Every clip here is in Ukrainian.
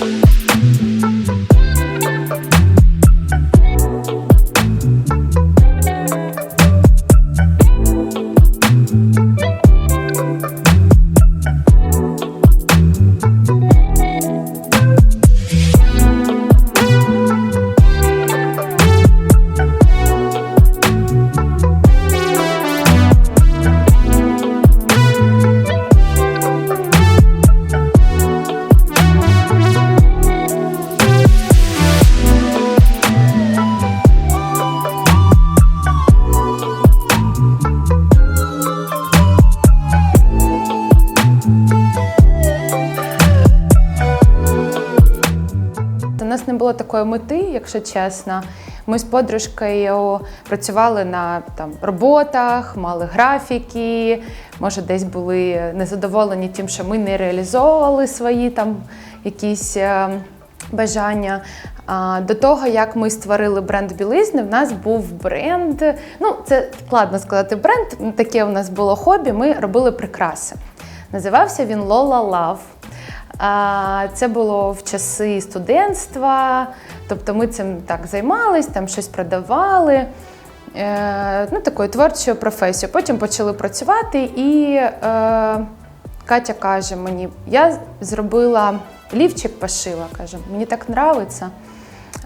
У такої мети, якщо чесно. Ми з подружкою працювали на там, роботах, мали графіки, може, десь були незадоволені тим, що ми не реалізовували свої там якісь е, бажання. До того, як ми створили бренд білизни, в нас був бренд. Ну, це складно сказати бренд. Таке у нас було хобі. Ми робили прикраси. Називався він Lola Love. Це було в часи студентства, тобто ми цим так займались, там щось продавали. Е, ну, такою творчою професією. Потім почали працювати, і е, Катя каже мені: я зробила лівчик пошила, каже, мені так подобається.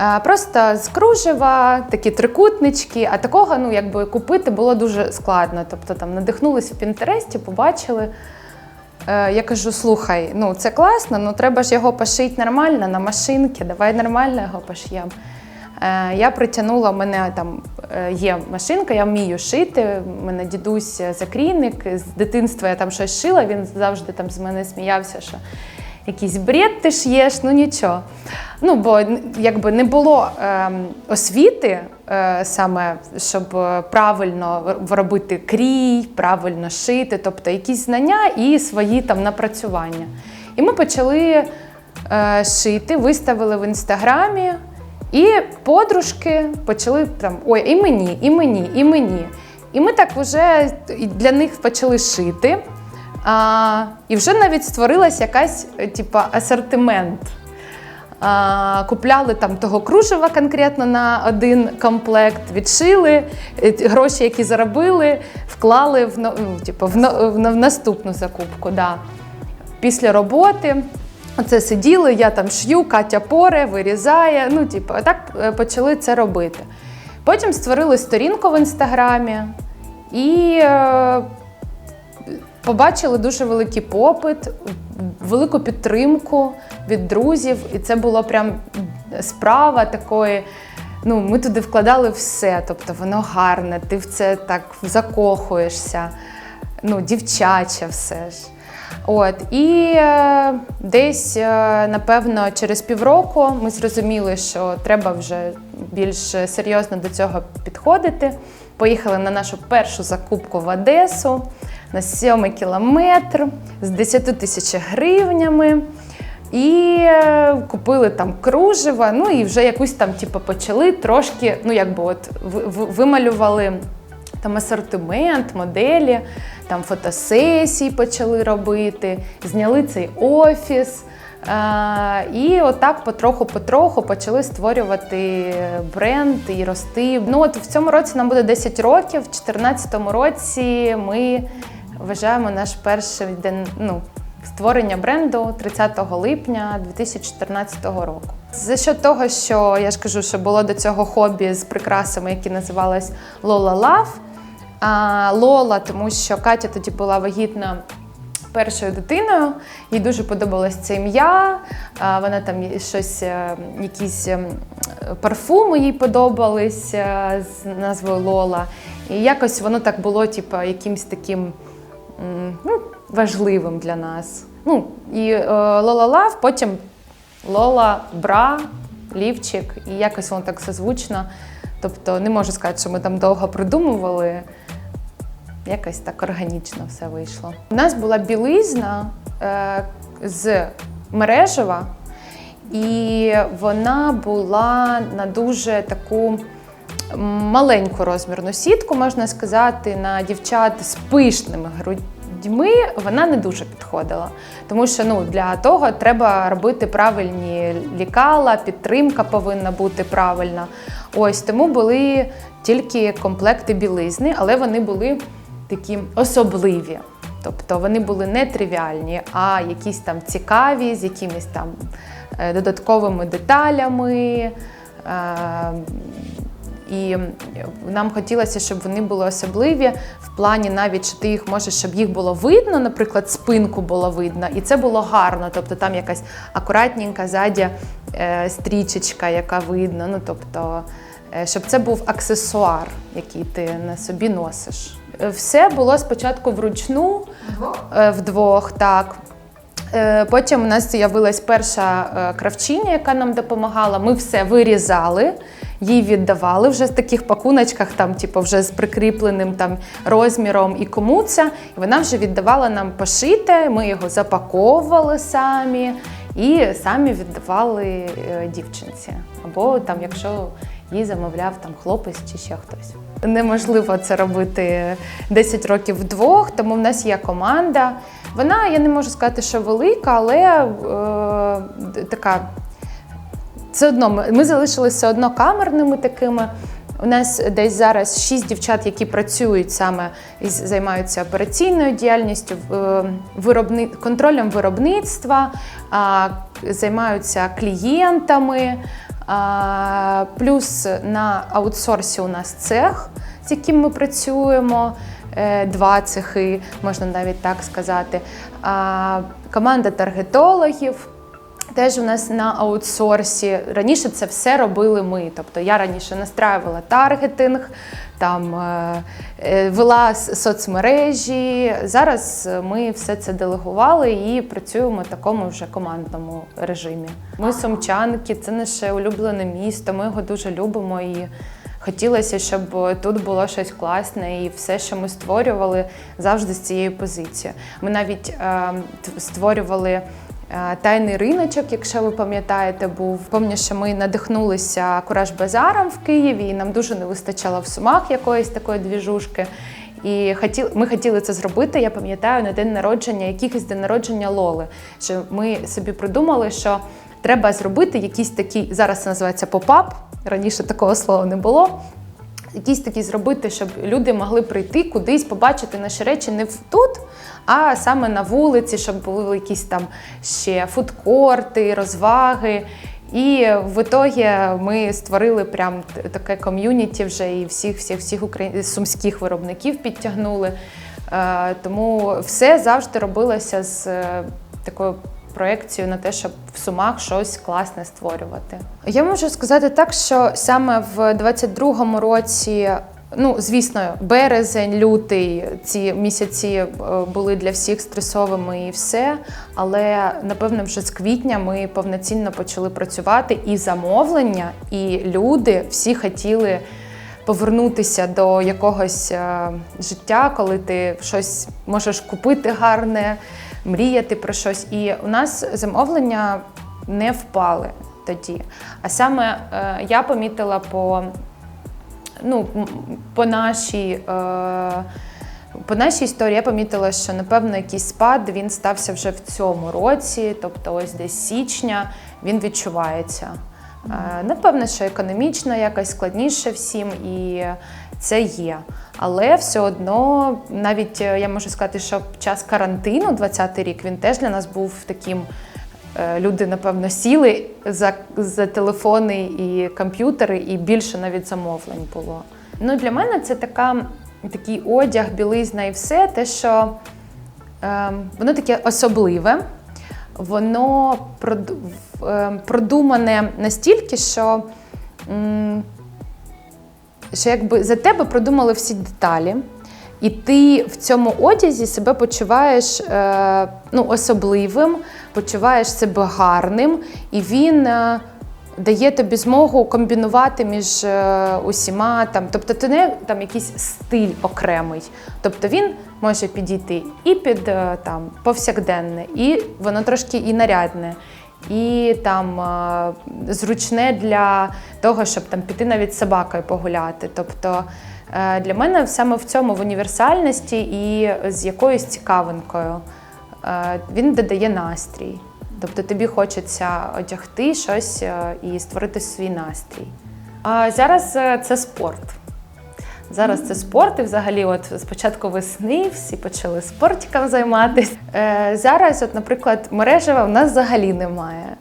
Е, Просто з кружева, такі трикутнички, а такого ну, якби купити було дуже складно. Тобто там надихнулись в Пінтересті, побачили. Е, Я кажу: слухай, ну це класно, ну треба ж його пошити нормально на машинки, давай нормально його пошиємо. Е, Я притягнула, мене там е, є машинка, я вмію шити. У мене дідусь закрійник. З дитинства я там щось шила, він завжди там з мене сміявся, що якийсь бред ти ш'єш, ну нічого. Ну, бо якби не було ем, освіти е, саме, щоб е, правильно робити крій, правильно шити, тобто якісь знання і свої там напрацювання. І ми почали е, шити, виставили в інстаграмі, і подружки почали там: ой, і мені, і мені, і мені. І ми так вже для них почали шити. А, і вже навіть створилась якась е, типа асортимент. Купляли там того кружева конкретно на один комплект, відшили, е, гроші, які заробили, вклали в, ну, типу, в наступну закупку. Да. Після роботи оце сиділи, я там шью, Катя поре, вирізає. Ну, типу, так е, почали це робити. Потім створили сторінку в інстаграмі і е, побачили дуже великий попит, велику підтримку від друзів, і це було прям справа такої. Ну, ми туди вкладали все, тобто воно гарне, ти в це так закохуєшся, ну, дівчаче все ж. От, і е, десь, е, напевно, через півроку ми зрозуміли, що треба вже більш серйозно до цього підходити. Поїхали на нашу першу закупку в Одесу на сьомий кілометр з 10 тисяч гривнями. І е, купили там кружева, ну і вже якусь там, типу, почали трошки, ну якби от ви- ви- вималювали там асортимент, моделі, там фотосесії почали робити, зняли цей офіс. Е, і отак потроху-потроху почали створювати бренд і рости. Ну от в цьому році нам буде 10 років, в 2014 році ми вважаємо наш перший день ну, створення бренду 30 липня 2014 року. За що того, що я ж кажу, що було до цього хобі з прикрасами, які називались Lola Love. А Лола, тому що Катя тоді була вагітна першою дитиною. Їй дуже подобалось це ім'я. Вона там щось, е, якісь ем, парфуми їй подобались е, з назвою Лола. І якось воно так було, типу, якимсь таким ну, важливим для нас. Ну, і е, Лола Лав, потім Лола Бра, Лівчик, і якось воно так созвучно. Тобто не можу сказати, що ми там довго придумували. Якось так органічно все вийшло. У нас була білизна е, з мережева, і вона була на дуже таку маленьку розмірну сітку, можна сказати, на дівчат з пишними грудьми вона не дуже підходила. Тому що ну, для того треба робити правильні лікала, підтримка повинна бути правильна. Ось тому були тільки комплекти білизни, але вони були такі особливі. Тобто вони були не тривіальні, а якісь там цікаві, з якимись там е, додатковими деталями. І нам хотілося, щоб вони були особливі в плані навіть, що ти їх можеш, щоб їх було видно, наприклад, спинку було видно, і це було гарно. Тобто там якась акуратненька ззаді е, стрічечка, яка видно. Ну тобто, е, щоб це був аксесуар, який ти на собі носиш. Е, Все було спочатку вручну, вдвох, так. Потім у нас з'явилась перша кравчиня, яка нам допомагала. Ми все вирізали, їй віддавали вже в таких пакуночках, там, типу, вже з прикріпленим там, розміром і кому це. І вона вже віддавала нам пошите, ми його запаковували самі і самі віддавали е, дівчинці. Або там, якщо їй замовляв там хлопець чи ще хтось. Неможливо це робити 10 років вдвох, тому в нас є команда. Вона, я не можу сказати, що велика, але е, така. Все одно ми, ми залишилися одно камерними такими. У нас десь зараз шість дівчат, які працюють саме і займаються операційною діяльністю, в- виробни... контролем виробництва, а, займаються клієнтами. А, плюс на аутсорсі у нас цех, з яким ми працюємо. е, Два цехи, можна навіть так сказати. А, Команда таргетологів. Теж у нас на аутсорсі. Раніше це все робили ми. Тобто я раніше настраювала таргетинг, там е, е, вела соцмережі. Зараз ми все це делегували і працюємо в такому вже командному режимі. Ми сумчанки, це наше улюблене місто. Ми його дуже любимо і. Хотілося, щоб тут було щось класне, і все, що ми створювали, завжди з цією позицією. Ми навіть е, створювали тайний риночок, якщо ви пам'ятаєте, був. Пам'ятаю, що ми надихнулися кураж базаром в Києві, і нам дуже не вистачало в сумах якоїсь такої двіжушки. І хотіли, ми хотіли це зробити. Я пам'ятаю на день народження, якихось день народження Лоли. Що ми собі придумали, що треба зробити якийсь такий, зараз це називається поп-ап. Раніше такого слова не було. Якісь такі зробити, щоб люди могли прийти кудись, побачити наші речі не тут, а саме на вулиці, щоб були якісь там ще фудкорти, розваги. І в ітогі ми створили прям таке ком'юніті вже і всіх всіх всіх украї... сумських виробників підтягнули. Е, Тому все завжди робилося з е, такою проекцією на те, щоб в сумах щось класне створювати. Я можу сказати так, що саме в 22-му році. Ну, звісно, березень, лютий ці місяці е, були для всіх стресовими і все. Але напевно, вже з квітня ми повноцінно почали працювати і замовлення, і люди всі хотіли повернутися до якогось е, життя, коли ти щось можеш купити гарне, мріяти про щось. І у нас замовлення не впали тоді. А саме е, я помітила по, ну, по нашій. Е, по нашій історії я помітила, що напевно якийсь спад він стався вже в цьому році, тобто ось десь січня він відчувається. Е, Напевно, що економічно якось складніше всім, і це є. Але все одно, навіть е, я можу сказати, що час карантину, 20-й рік, він теж для нас був таким. Е, Люди, напевно, сіли за, за телефони і комп'ютери, і більше навіть замовлень було. Ну, для мене це така, такий одяг, білизна і все, те, що е, воно таке особливе, воно прод- е, продумане настільки, що, м, що якби за тебе продумали всі деталі. І ти в цьому одязі себе почуваєш е, ну, особливим, почуваєш себе гарним, і він е, дає тобі змогу комбінувати між е, усіма. Там, тобто це не там, якийсь стиль окремий. Тобто він може підійти і під е, там, повсякденне, і воно трошки і нарядне. І там зручне для того, щоб там піти навіть з собакою погуляти. Тобто Для мене саме в цьому в універсальності і з якоюсь цікавинкою. Е, Він додає настрій. Тобто тобі хочеться одягти щось е, і створити свій настрій. А зараз е, це спорт. Зараз це спорт, і взагалі, от з весни всі почали спортиком займатися. Е, зараз, от, наприклад, мережева в нас взагалі немає.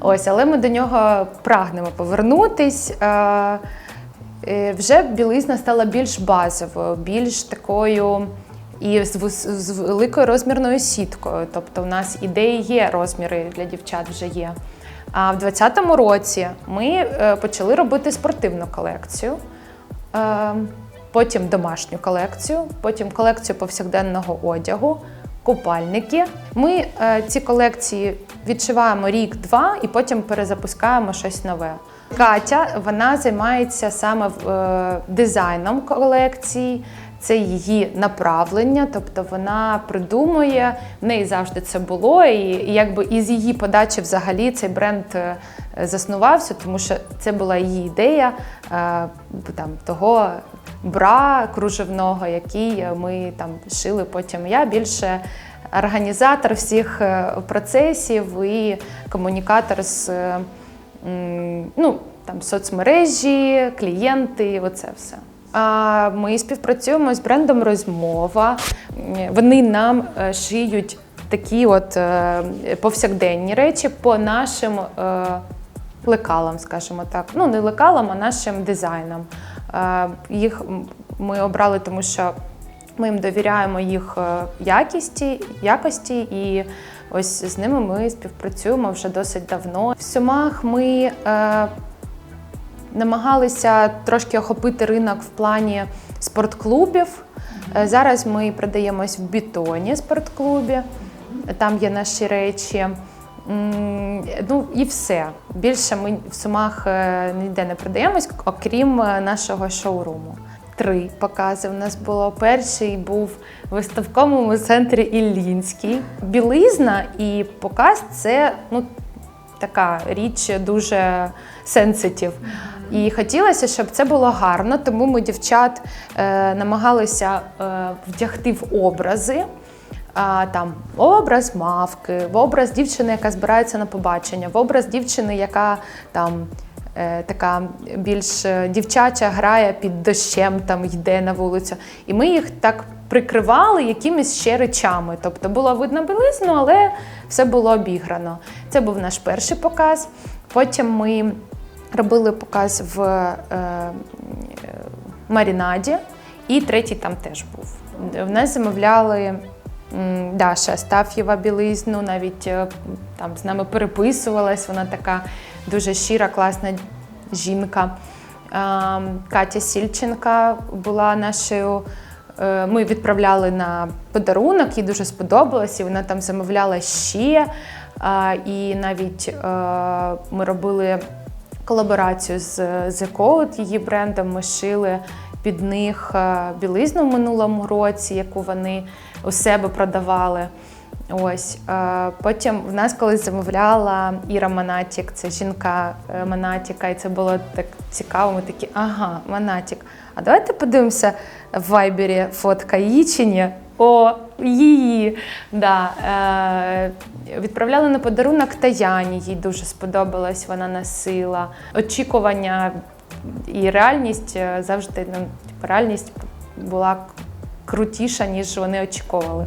Ось, але ми до нього прагнемо повернутись. Е, вже білизна стала більш базовою, більш такою і з, з великою розмірною сіткою. Тобто, в нас ідеї є, розміри для дівчат вже є. А в 2020 році ми е, почали робити спортивну колекцію. Е, Потім домашню колекцію, потім колекцію повсякденного одягу, купальники. Ми е, ці колекції відшиваємо рік-два і потім перезапускаємо щось нове. Катя вона займається саме дизайном колекцій, це її направлення, тобто вона придумує, в неї завжди це було, і, і якби із її подачі взагалі цей бренд е, заснувався, тому що це була її ідея е, там, того бра кружевного, який ми там шили потім. Я більше організатор всіх е, процесів і комунікатор з ну, там, соцмережі, клієнти, оце все. Ми співпрацюємо з брендом Розмова. Вони нам е, шиють такі от е, повсякденні речі по нашим е, лекалам, скажімо так. Ну, не лекалам, а нашим дизайнам. Їх ми обрали, тому що ми їм довіряємо їх якісті, якості, і ось з ними ми співпрацюємо вже досить давно. В Сумах ми намагалися трошки охопити ринок в плані спортклубів. Е, Зараз ми продаємось в бетоні спортклубі, там є наші речі. Ну і все. Більше ми в сумах е, ніде не продаємось, окрім е, нашого шоуруму. Три покази в нас було. Перший був в виставковому центрі Іллінський. Білизна і показ це ну, така річ дуже сенситив. І хотілося, щоб це було гарно, тому ми дівчат е, намагалися е, вдягти в образи. А, там образ мавки, в образ дівчини, яка збирається на побачення, в образ дівчини, яка там е, така більш е, дівчача грає під дощем, там йде на вулицю. І ми їх так прикривали якимись ще речами. Тобто було видно білизну, але все було обіграно. Це був наш перший показ. Потім ми робили показ в е, е, Марінаді, і третій там теж був. В нас замовляли Даша Астаф'єва білизну, навіть е, там з нами переписувалась. Вона така дуже щира, класна жінка. Катя Сільченка була нашою. е, Ми відправляли на подарунок, їй дуже сподобалось, і вона там замовляла ще. І навіть е, ми робили колаборацію з The Code, її брендом. Ми шили під них е, білизну в минулому році, яку вони у себе продавали. Ось е, потім в нас колись замовляла Іра Монатік, це жінка Монатіка, і це було так цікаво. Ми такі, ага, Монатік. А давайте подивимося в вайбері фотка її чи ні? О, її. Да. Е, відправляли на подарунок Таяні, їй дуже сподобалось, вона носила. Очікування і реальність е, завжди ну, типу, реальність була крутіша, ніж вони очікували.